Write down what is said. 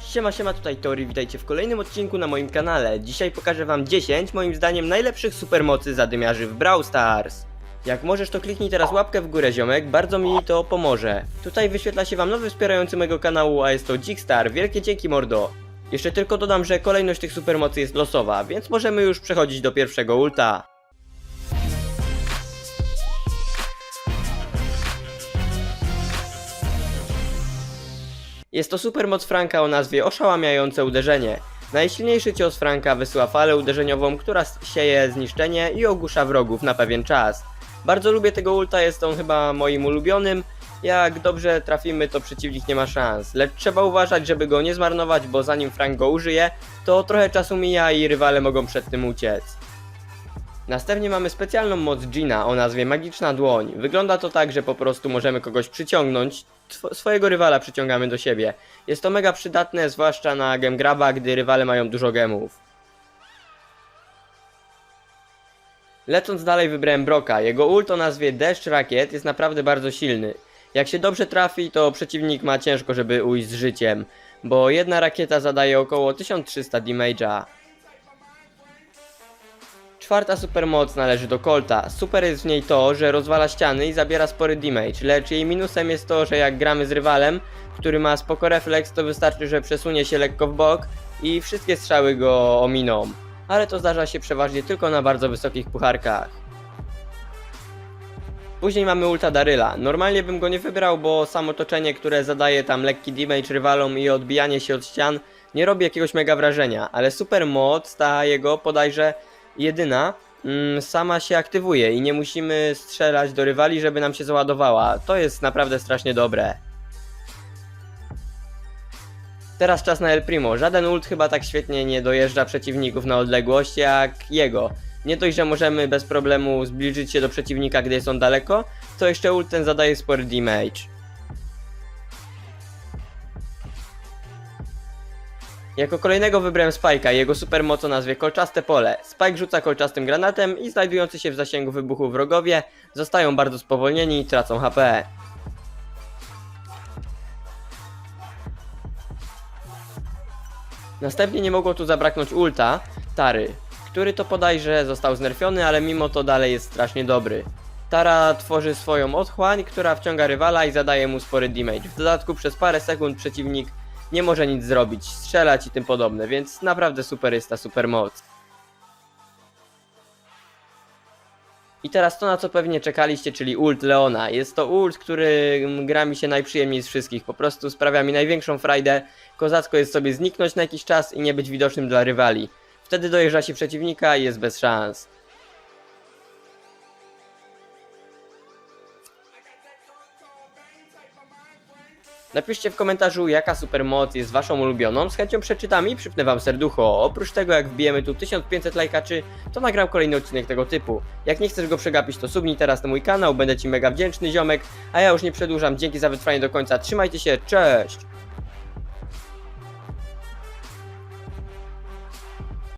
Siema, siema, tutaj Tori, witajcie w kolejnym odcinku na moim kanale. Dzisiaj pokażę wam 10, moim zdaniem, najlepszych supermocy zadymiarzy w Brawl Stars. Jak możesz, to kliknij teraz łapkę w górę, ziomek, bardzo mi to pomoże. Tutaj wyświetla się wam nowy wspierający mojego kanału, a jest to Jigstar, wielkie dzięki mordo. Jeszcze tylko dodam, że kolejność tych supermocy jest losowa, więc możemy już przechodzić do pierwszego ulta. Jest to supermoc Franka o nazwie Oszałamiające Uderzenie. Najsilniejszy cios Franka wysyła falę uderzeniową, która sieje zniszczenie i ogłusza wrogów na pewien czas. Bardzo lubię tego ulta, jest on chyba moim ulubionym. Jak dobrze trafimy, to przeciwnik nie ma szans, lecz trzeba uważać, żeby go nie zmarnować, bo zanim Frank go użyje, to trochę czasu mija i rywale mogą przed tym uciec. Następnie mamy specjalną moc Gina o nazwie Magiczna Dłoń. Wygląda to tak, że po prostu możemy kogoś przyciągnąć, swojego rywala przyciągamy do siebie. Jest to mega przydatne, zwłaszcza na gem graba, gdy rywale mają dużo gemów. Lecąc dalej wybrałem Broka. Jego ult o nazwie Deszcz Rakiet jest naprawdę bardzo silny. Jak się dobrze trafi, to przeciwnik ma ciężko, żeby ujść z życiem, bo jedna rakieta zadaje około 1300 damage'a. Czwarta supermoc należy do Colta. Super jest w niej to, że rozwala ściany i zabiera spory damage, lecz jej minusem jest to, że jak gramy z rywalem, który ma spoko refleks, to wystarczy, że przesunie się lekko w bok i wszystkie strzały go ominą. Ale to zdarza się przeważnie tylko na bardzo wysokich pucharkach. Później mamy ulta Daryla. Normalnie bym go nie wybrał, bo samo otoczenie, które zadaje tam lekki damage rywalom i odbijanie się od ścian, nie robi jakiegoś mega wrażenia, ale super moc, ta jego bodajże jedyna, mm, sama się aktywuje i nie musimy strzelać do rywali, żeby nam się załadowała. To jest naprawdę strasznie dobre. Teraz czas na El Primo. Żaden ult chyba tak świetnie nie dojeżdża przeciwników na odległość jak jego. Nie dość, że możemy bez problemu zbliżyć się do przeciwnika, gdy jest on daleko, to jeszcze ult ten zadaje spory damage. Jako kolejnego wybrałem Spike'a jego supermoc o nazwie Kolczaste Pole. Spike rzuca kolczastym granatem i znajdujący się w zasięgu wybuchu wrogowie zostają bardzo spowolnieni i tracą HP. Następnie nie mogło tu zabraknąć ulta, Tary, który to podajże został znerfiony, ale mimo to dalej jest strasznie dobry. Tara tworzy swoją otchłań, która wciąga rywala i zadaje mu spory damage. W dodatku przez parę sekund przeciwnik nie może nic zrobić, strzelać i tym podobne, więc naprawdę super jest ta super moc. I teraz to na co pewnie czekaliście, czyli ult Leona. Jest to ult, który gra mi się najprzyjemniej z wszystkich, po prostu sprawia mi największą frajdę. Kozacko jest sobie zniknąć na jakiś czas i nie być widocznym dla rywali. Wtedy dojeżdża się przeciwnika i jest bez szans. Napiszcie w komentarzu jaka supermoc jest waszą ulubioną, z chęcią przeczytam i przypnę wam serducho. Oprócz tego jak wbijemy tu 1500 lajkaczy, to nagram kolejny odcinek tego typu. Jak nie chcesz go przegapić to subnij teraz na mój kanał, będę ci mega wdzięczny ziomek, a ja już nie przedłużam, dzięki za wytrwanie do końca, trzymajcie się, cześć!